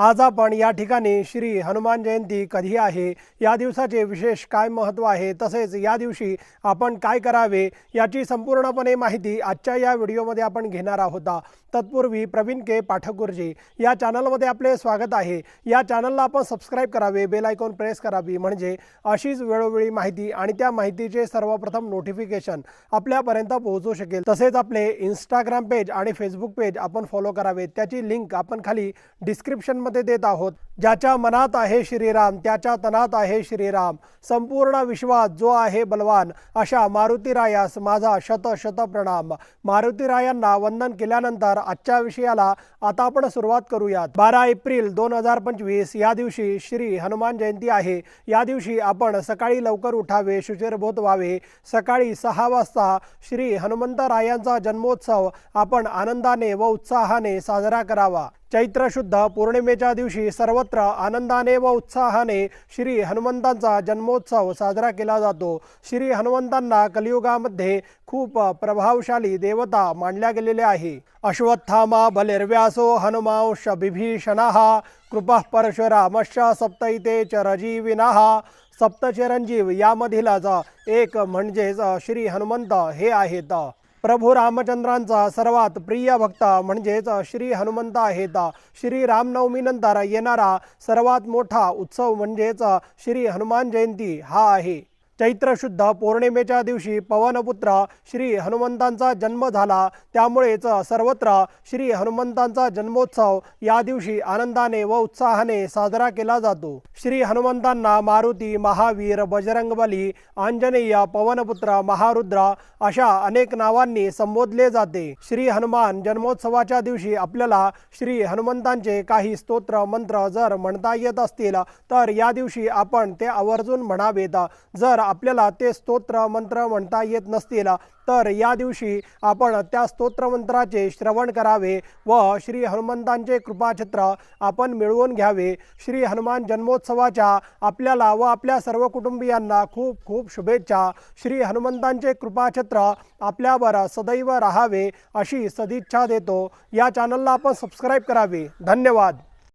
आज आपण या ठिकाणी श्री हनुमान जयंती कधी आहे? या दिवसाचे विशेष काय महत्त्व आहे? तसेच या दिवशी आपण काय करावे? याची संपूर्णपणे माहिती आजच्या या व्हिडिओमध्ये आपण घेणार आहोत. तत्पूर्वी प्रवीण के. पाठकगुरुजी या चॅनलमध्ये आपले स्वागत आहे. या चॅनलला आपण सबस्क्राईब करावे बेल आयकॉन प्रेस करावी म्हणजे अशीच वेळोवेळी माहिती आणि त्या माहितीचे सर्वप्रथम नोटिफिकेशन आपल्यापर्यंत पोहोचू शकेल. तसेच आपले इंस्टाग्राम पेज आणि फेसबुक पेज आपण फॉलो करावे त्याची लिंक आपण खाली डिस्क्रिप्शनमध्ये मध्ये देत आहोत. ज्याच्या मनात आहे श्रीराम त्याच्या तनात आहे श्रीराम. संपूर्ण विश्वात जो आहे बलवान अशा मारुतीरायास माझा शत शत प्रणाम. मारुतीरायांना वंदन केल्यानंतर आजच्या विषयाला आता आपण सुरुवात करूयात. बारा एप्रिल दोन हजार पंचवीस या दिवशी श्री हनुमान जयंती आहे. या दिवशी आपण सकाळी लवकर उठावे शुचिरभूत व्हावे. सकाळी सहा वाजता श्री हनुमंतरायांचा जन्मोत्सव आपण आनंदाने व उत्साहाने साजरा करावा. चैत्र शुद्ध पौर्णिमेच्या दिवशी सर्वत्र आनंदाने व उत्साहाने श्री हनुमंतांचा जन्मोत्सव साजरा केला जातो. श्री हनुमंतांना कलियुगामध्ये खूप प्रभावशाली देवता मानल्या गेलेल्या आहे. अश्वत्थामा बलिर्व्यासो हनुमांश बिभीषणः कृपः परशुरामश्च सप्तैते च सप्तचिरंजीव यामधीलच एक म्हणजेच श्री हनुमंत हे आहेत. प्रभू रामचंद्रांचा सर्वात प्रिय भक्त म्हणजेच श्री हनुमंत आहेत. श्री रामनवमीनंतर येणारा सर्वात मोठा उत्सव म्हणजेच श्री हनुमान जयंती हा आहे. चैत्र शुद्ध पौर्णिमेच्या दिवशी पवनपुत्र श्री हनुमंतांचा जन्म झाला. त्यामुळेच सर्वत्र श्री हनुमंतांचा जन्मोत्सव या दिवशी आनंदाने व उत्साहाने साजरा केला जातो. श्री हनुमंतांना मारुती महावीर बजरंगबली आंजनेय पवनपुत्र महारुद्र अशा अनेक नावांनी संबोधले जाते. श्री हनुमान जन्मोत्सवाच्या दिवशी आपल्याला श्री हनुमंतांचे काही स्तोत्र मंत्र जर म्हणता येत असतील तर या दिवशी आपण ते आवर्जून म्हणावेत. जर आपल्याला ते स्तोत्र मंत्र म्हणता येत नसतील. तर या दिवशी आपण त्या स्तोत्रमंत्राचे श्रवण करावे व श्री हनुमंतांचे कृपाछत्र आपण मिळवून घ्यावे. श्री हनुमान जन्मोत्सवाच्या आपल्याला व आपल्या सर्व कुटुंबियांना खूप खूप शुभेच्छा. श्री हनुमंतांचे कृपाछत्र आपल्यावर सदैव राहावे अशी सदिच्छा देतो. या चॅनलला आपण सबस्क्राईब करावे. धन्यवाद.